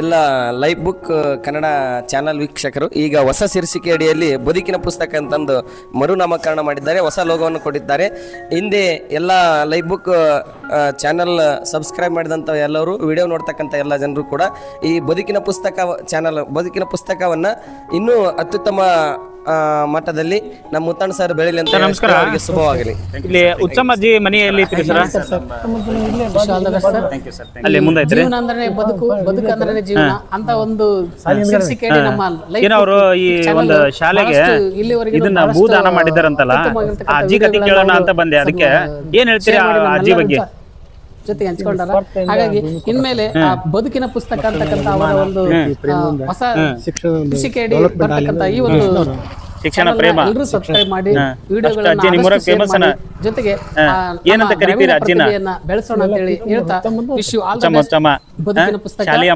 ಎಲ್ಲ life book Kannada channel ವೀಕ್ಷಕರು, ಈಗ ಹೊಸ ಶೀರ್ಷಿಕೆ ಅಡಿಯಲ್ಲಿ ಬದುಕಿನ ಪುಸ್ತಕ ಅಂತಂದು ಮರುನಾಮಕರಣ ಮಾಡಿದ್ದಾರೆ, ಹೊಸ ಲೋಗವನ್ನು ಕೊಟ್ಟಿದ್ದಾರೆ. ಹಿಂದೆ ಎಲ್ಲ ಲೈಫ್ ಬುಕ್ ಚಾನಲ್ ಸಬ್ಸ್ಕ್ರೈಬ್ ಮಾಡಿದಂಥ ಎಲ್ಲರೂ, ವಿಡಿಯೋ ನೋಡ್ತಕ್ಕಂಥ ಎಲ್ಲ ಜನರು ಕೂಡ ಈ ಬದುಕಿನ ಪುಸ್ತಕ ಚಾನಲ್, ಬದುಕಿನ ಪುಸ್ತಕವನ್ನು ಇನ್ನೂ ಅತ್ಯುತ್ತಮ ಮಟ್ಟದಲ್ಲಿ ನಮ್ಮ ಮುತ್ತಣ್ಣ ಸರ್ ಬೆಳಿಲಿ ಅಂತ ನಮಸ್ಕಾರ. ಅವರಿಗೆ ಶುಭವಾಗಲಿ. ಇಲ್ಲಿ ಉಚ್ಚಮ್ಮಜ್ಜಿ ಮನೆ ಎಲ್ಲಿ ಐತ್ರಿ ಸರ್? ಅಲ್ಲಿ ಮುಂದೆ ಐತ್ರಿ ಜೀವನ ಅಂದ್ರೆ ಬದುಕು ಬದುಕು ಅಂದ್ರೆ ಜೀವನ. ಅಂತ ಒಂದು ಶೀರ್ಷಿಕೆ ನಮ್ಮ life ಏನೋ ಅವರು ಈ channel ಒಂದು ಶಾಲೆಗೆ ಬಹಳಷ್ಟು ಇದನ್ನ ಬಹಳಷ್ಟು ಭೂದಾನ ಮಾಡಿದಾರಂತಲ್ಲ ಆ ಅಜ್ಜಿ ಕತೆ ವಿಡಿಯೋಗಳನ್ನ ಕೇಳೋಣ ಅಂತ ಬಂದೆ. ಅದಕ್ಕೆ ಏನ್ ಹೇಳ್ತೀರಿ ಆ ಅಜ್ಜಿ ಬಗ್ಗೆ? ಜೊತೆಗೆ ಹಂಚ್ಕೊಂಡಾರ ಹಾಗಾಗಿ ಇನ್ಮೇಲೆ ಆ ಬದುಕಿನ ಪುಸ್ತಕ ಅಂತಕ್ಕಂಥ ಅವರ ಒಂದು ಆ, ಹೊಸ ಶಿಕ್ಷಣ ಬರ್ತಕ್ಕಂಥ ಈ ಒಂದು ಶಿಕ್ಷಣ ಪ್ರೇಮ. ಎಲ್ಲರೂ ಸಬ್ಸ್ಕ್ರೈಬ್ ಮಾಡಿ ವಿಡಿಯೋಗಳನ್ನ. ಜೊತೆಗೆ ಏನಂತ ಕರಿತೀರಾ ಅಜ್ಜಿನ? ಬೆಳೆಸೋಣ ಅಂತ ಹೇಳಿ ಹೇಳ್ತಾ ವಿಶ್ ಆಲ್ ದ ಬೆಸ್ಟ್ ಬದುಕಿನ ಪುಸ್ತಕ. ಶಾಲೆಯ